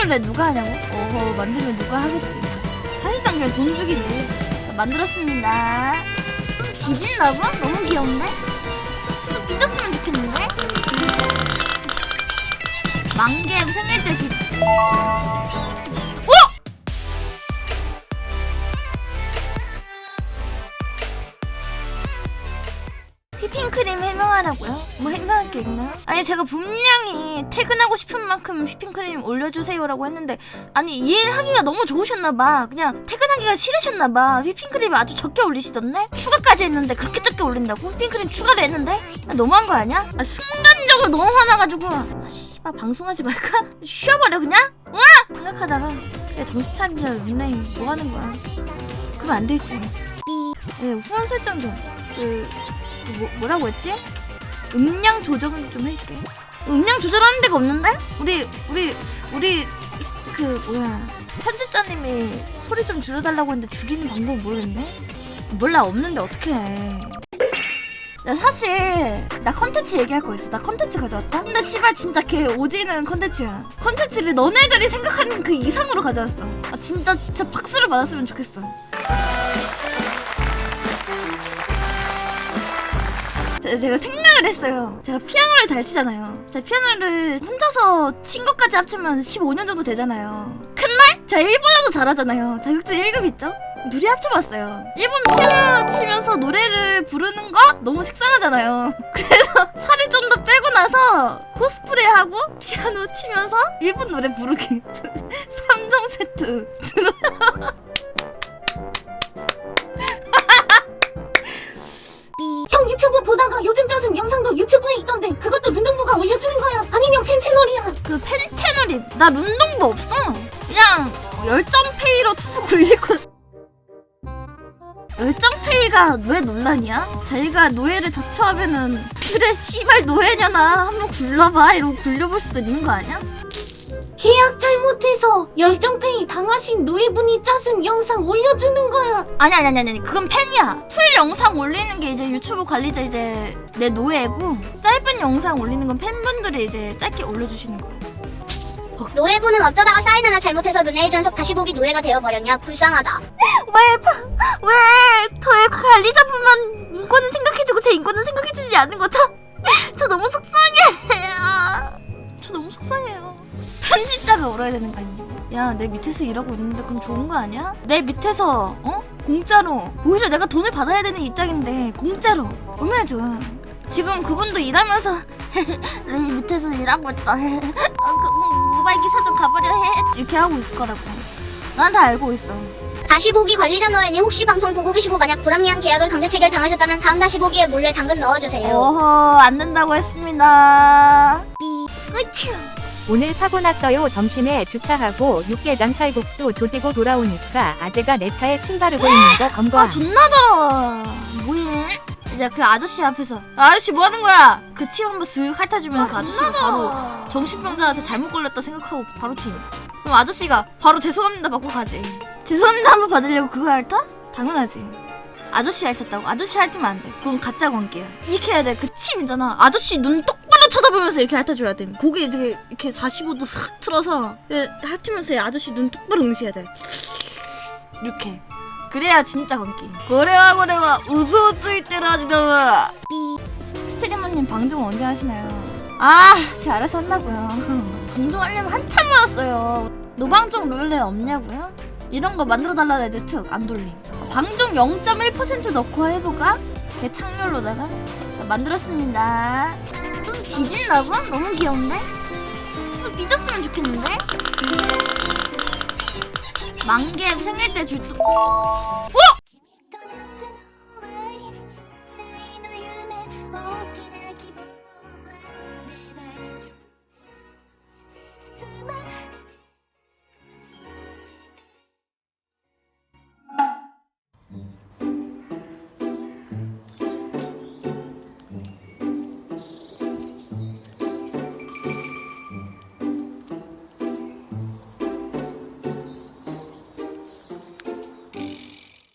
생일을 왜 누가 하냐고? 어허 만들면 누가 하겠지 사실상 그냥 돈 주기지 자, 만들었습니다 비질러브? 너무 귀여운데? 투수 삐졌으면 좋겠는데? 만개 생일 때 주... 휘핑크림 해명하라고요? 뭐 해명할 게 있나요? 아니 제가 분명히 퇴근하고 싶은 만큼 휘핑크림 올려주세요라고 했는데 아니 이일 하기가 너무 좋으셨나봐 그냥 퇴근하기가 싫으셨나봐 휘핑크림 아주 적게 올리시던데? 추가까지 했는데 그렇게 적게 올린다고? 휘핑크림 추가를 했는데? 아, 너무한 거 아니야? 아, 순간적으로 너무 화나가지고 아 씨발 방송하지 말까? 쉬어버려 그냥? 와! 생각하다가 야 정신 차리자 룬레이 뭐 하는 거야 그러면 안 되지 네, 후원 설정 좀 그... 그 뭐, 뭐라고 했지? 음량 조정은 좀 할게. 음량 조절하는 데가 없는데? 우리 우리 우리 그 뭐야 편집자님이 소리 좀 줄여달라고 했는데 줄이는 방법 모르겠네. 몰라 없는데 어떻게 해? 나 사실 나 컨텐츠 얘기할 거 있어. 나 컨텐츠 가져왔다. 근데 씨발 진짜 걔 오지는 컨텐츠야. 컨텐츠를 너네들이 생각하는 그 이상으로 가져왔어. 아 진짜 진짜 박수를 받았으면 좋겠어. 제- 제가 생각을 했어요. 제가 피아노를 잘 치잖아요. 제가 피아노를 혼자서 친 것까지 합치면 15년 정도 되잖아요. 근데 제가 일본어도 잘하잖아요. 자격증 1급 있죠? 둘이 합쳐봤어요. 일본 피아노 치면서 노래를 부르는 거 너무 식상하잖아요. 그래서 살을 좀 더 빼고 나서 코스프레하고 피아노 치면서 일본 노래 부르기 3종 세트 들어 형 그 팬 채널이 나 룬동도 없어. 그냥 열정 페이로 투수 굴리고 열정 페이가 왜 논란이야? 자기가 노예를 자처하면은 그래 씨발 노예냐나 한번 굴러봐 이러고 굴려볼 수도 있는 거 아니야? 계약 잘못해서 열정페이 당하신 노예분이 짜증 영상 올려주는 거야 아니 아니 아니 아니 그건 팬이야. 풀 영상 올리는 게 이제 유튜브 관리자 이제 내 노예고 짧은 영상 올리는 건 팬분들이 이제 짧게 올려주시는 거야. 노예분은 어쩌다가 사인 하나 잘못해서 르네이 전속 다시 보기 노예가 되어버렸냐 불쌍하다 왜, 바- 왜, 저의 관리자분만 인권을 생각해주고 제 인권은 생각해주지 않는 거죠? 저 너무 속상해요. 저 너무 속상해요. 편집자가 울어야 되는 거 아니야? 야, 내 밑에서 일하고 있는데 그럼 좋은 거 아니야? 내 밑에서, 어? 공짜로. 오히려 내가 돈을 받아야 되는 입장인데, 공짜로. 얼마나 좋아. 지금 그분도 일하면서, 내 밑에서 일하고 있다. 어, 그, 모바일 기사 좀 가버려 해. 이렇게 하고 있을 거라고. 난 다 알고 있어. 다시 보기 관리자 노예님 혹시 방송 보고 계시고 만약 불합리한 계약을 강제 체결 당하셨다면 다음 다시 보기에 몰래 당근 넣어주세요 어허 안 된다고 했습니다. 으쌰. 오늘 사고 났어요. 점심에 주차하고 육개장 칼국수 조지고 돌아오니까 아재가 내 차에 침 바르고 있는 거아 검거함. 존나 더러. 뭐해? 이제 그 아저씨 앞에서 아저씨 뭐 하는 거야? 그침 한번 쓱 핥아주면 그 아저씨가 바로 정신병자한테 잘못 걸렸다 생각하고 바로 침. 그럼 아저씨가 바로 죄송합니다 받고 가지. 죄송합니다 한번 받으려고 그거 핥아? 당연하지. 아저씨 핥았다고? 아저씨 핥으면 안 돼. 그건 가짜 관계야. 이렇게 해야 돼. 그침 있잖아. 아저씨 눈 똑바로 쳐다보면서 이렇게 핥아줘야 돼. 고개 이렇게, 이렇게 45도 싹 틀어서 그 핥으면서 이 아저씨 눈 똑바로 응시해야 돼. 이렇게. 그래야 진짜 관계. 그래야 그래야 우스우스 이때라지다. 스트리머님 방송 언제 하시나요? 아, 제가 알아서 한다고요. 방송하려면 한참 멀었어요. 노방종 룰레 없냐고요? 이런 거 만들어 달라는 애들 특 안 돌림. 방종 0.1% 넣고 해볼까? 개 창렬로다가 자, 만들었습니다. 투수 비질라고? 너무 귀여운데? 투수 삐졌으면 좋겠는데? 만개 생일 때 줄 또. 어?